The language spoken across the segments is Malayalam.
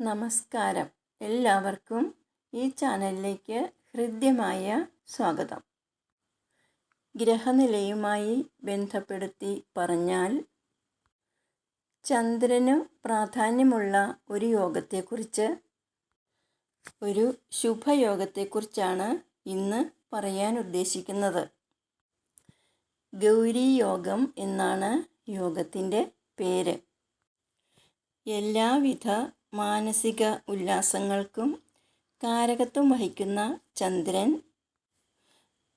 നമസ്കാരം. എല്ലാവർക്കും ഈ ചാനലിലേക്ക് ഹൃദ്യമായ സ്വാഗതം. ഗ്രഹനിലയുമായി ബന്ധപ്പെടുത്തി പറഞ്ഞാൽ ചന്ദ്രന് പ്രാധാന്യമുള്ള ഒരു യോഗത്തെക്കുറിച്ച് ഒരു ശുഭയോഗത്തെക്കുറിച്ചാണ് ഇന്ന് പറയാൻ ഉദ്ദേശിക്കുന്നത്. ഗൗരി യോഗം എന്നാണ് യോഗത്തിന്റെ പേര്. എല്ലാവിധ മാനസിക ഉല്ലാസങ്ങൾക്കും കാരകത്വം വഹിക്കുന്ന ചന്ദ്രൻ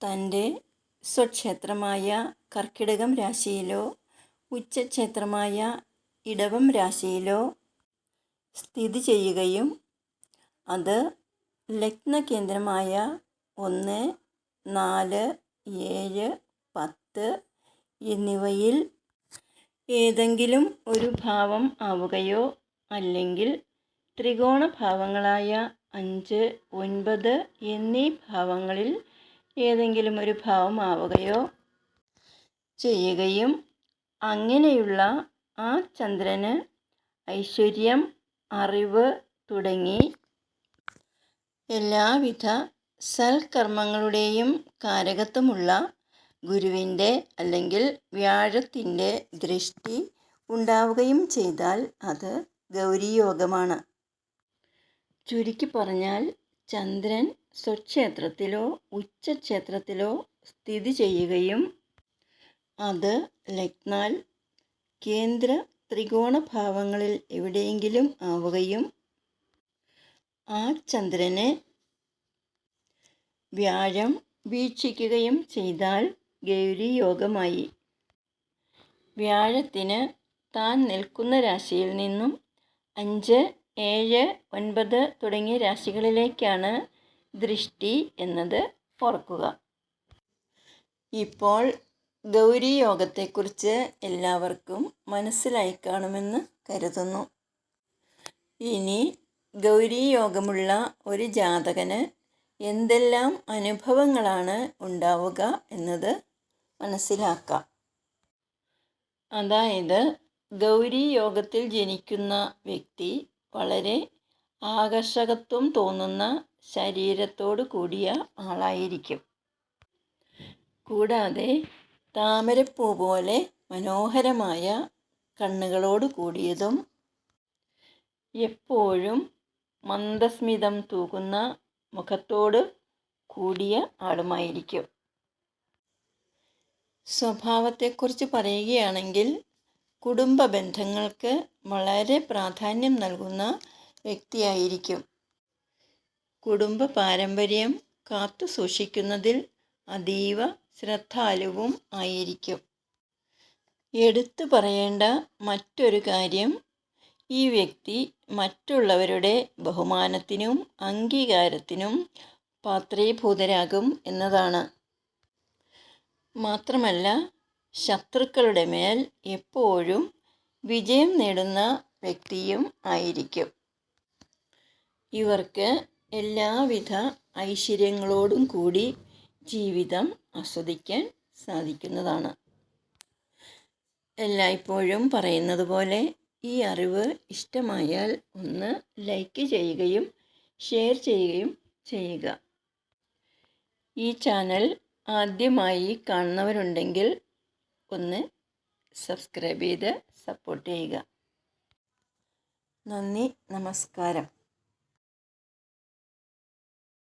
തന്റെ സ്വക്ഷേത്രമായ കർക്കിടകം രാശിയിലോ ഉച്ചക്ഷേത്രമായ ഇടവം രാശിയിലോ സ്ഥിതി ചെയ്യുകയും അത് ലഗ്നകേന്ദ്രമായ ഒന്ന് നാല് ഏഴ് പത്ത് എന്നിവയിൽ ഏതെങ്കിലും ഒരു ഭാവം ആവുകയോ അല്ലെങ്കിൽ ത്രികോണ ഭാവങ്ങളായ അഞ്ച് ഒൻപത് എന്നീ ഭാവങ്ങളിൽ ഏതെങ്കിലും ഒരു ഭാവമാവുകയോ ചെയ്യുകയും അങ്ങനെയുള്ള ആ ചന്ദ്രന് ഐശ്വര്യം അറിവ് തുടങ്ങി എല്ലാവിധ സൽക്കർമ്മങ്ങളുടെയും കാരകത്വമുള്ള ഗുരുവിന്റെ അല്ലെങ്കിൽ വ്യാഴത്തിന്റെ ദൃഷ്ടി ഉണ്ടാവുകയും ചെയ്താൽ അത് ഗൗരിയോഗമാണ്. ചുരുക്കി പറഞ്ഞാൽ ചന്ദ്രൻ സ്വക്ഷേത്രത്തിലോ ഉച്ചക്ഷേത്രത്തിലോ സ്ഥിതി ചെയ്യുകയും അത് ലഗ്നാൽ കേന്ദ്ര ത്രികോണ ഭാവങ്ങളിൽ എവിടെയെങ്കിലും ആവുകയും ആ ചന്ദ്രനെ വ്യാഴം വീക്ഷിക്കുകയും ചെയ്താൽ ഗൗരി യോഗമായി. വ്യാഴത്തിന് താൻ നിൽക്കുന്ന രാശിയിൽ നിന്നും അഞ്ച് ഏഴ് ഒൻപത് തുടങ്ങിയ രാശികളിലേക്കാണ് ദൃഷ്ടി എന്നത് ഓർക്കുക. ഇപ്പോൾ ഗൗരി യോഗത്തെക്കുറിച്ച് എല്ലാവർക്കും മനസ്സിലായി കാണുമെന്ന് കരുതുന്നു. ഇനി ഗൗരി യോഗമുള്ള ഒരു ജാതകന് എന്തെല്ലാം അനുഭവങ്ങളാണ് ഉണ്ടാവുക എന്നത് മനസ്സിലാക്കാം. അതായത് ഗൗരി യോഗത്തിൽ ജനിക്കുന്ന വ്യക്തി വളരെ ആകർഷകത്വം തോന്നുന്ന ശരീരത്തോടു കൂടിയ ആളായിരിക്കും. കൂടാതെ താമരപ്പൂ പോലെ മനോഹരമായ കണ്ണുകളോട് കൂടിയതും എപ്പോഴും മന്ദസ്മിതം തൂകുന്ന മുഖത്തോട് കൂടിയ ആളുമായിരിക്കും. സ്വഭാവത്തെക്കുറിച്ച് പറയുകയാണെങ്കിൽ കുടുംബ ബന്ധങ്ങൾക്ക് വളരെ പ്രാധാന്യം നൽകുന്ന വ്യക്തിയായിരിക്കും. കുടുംബ പാരമ്പര്യം കാത്തു സൂക്ഷിക്കുന്നതിൽ അതീവ ശ്രദ്ധാലുവും ആയിരിക്കും. എടുത്തു പറയേണ്ട മറ്റൊരു കാര്യം ഈ വ്യക്തി മറ്റുള്ളവരുടെ ബഹുമാനത്തിനും അംഗീകാരത്തിനും പാത്രീഭൂതരാകും എന്നതാണ്. മാത്രമല്ല ശത്രുക്കളുടെ മേൽ എപ്പോഴും വിജയം നേടുന്ന വ്യക്തിയും ആയിരിക്കും. ഇവർക്ക് എല്ലാവിധ ഐശ്വര്യങ്ങളോടും കൂടി ജീവിതം ആസ്വദിക്കാൻ സാധിക്കുന്നതാണ്. എല്ലായ്പ്പോഴും പറയുന്നത് പോലെ ഈ അറിവ് ഇഷ്ടമായാൽ ഒന്ന് ലൈക്ക് ചെയ്യുകയും ഷെയർ ചെയ്യുകയും ചെയ്യുക. ഈ ചാനൽ ആദ്യമായി കാണുന്നവരുണ്ടെങ്കിൽ ഒന്ന് സബ്സ്ക്രൈബ് ചെയ്ത് സപ്പോർട്ട് ചെയ്യുക. നന്ദി നമസ്കാരം.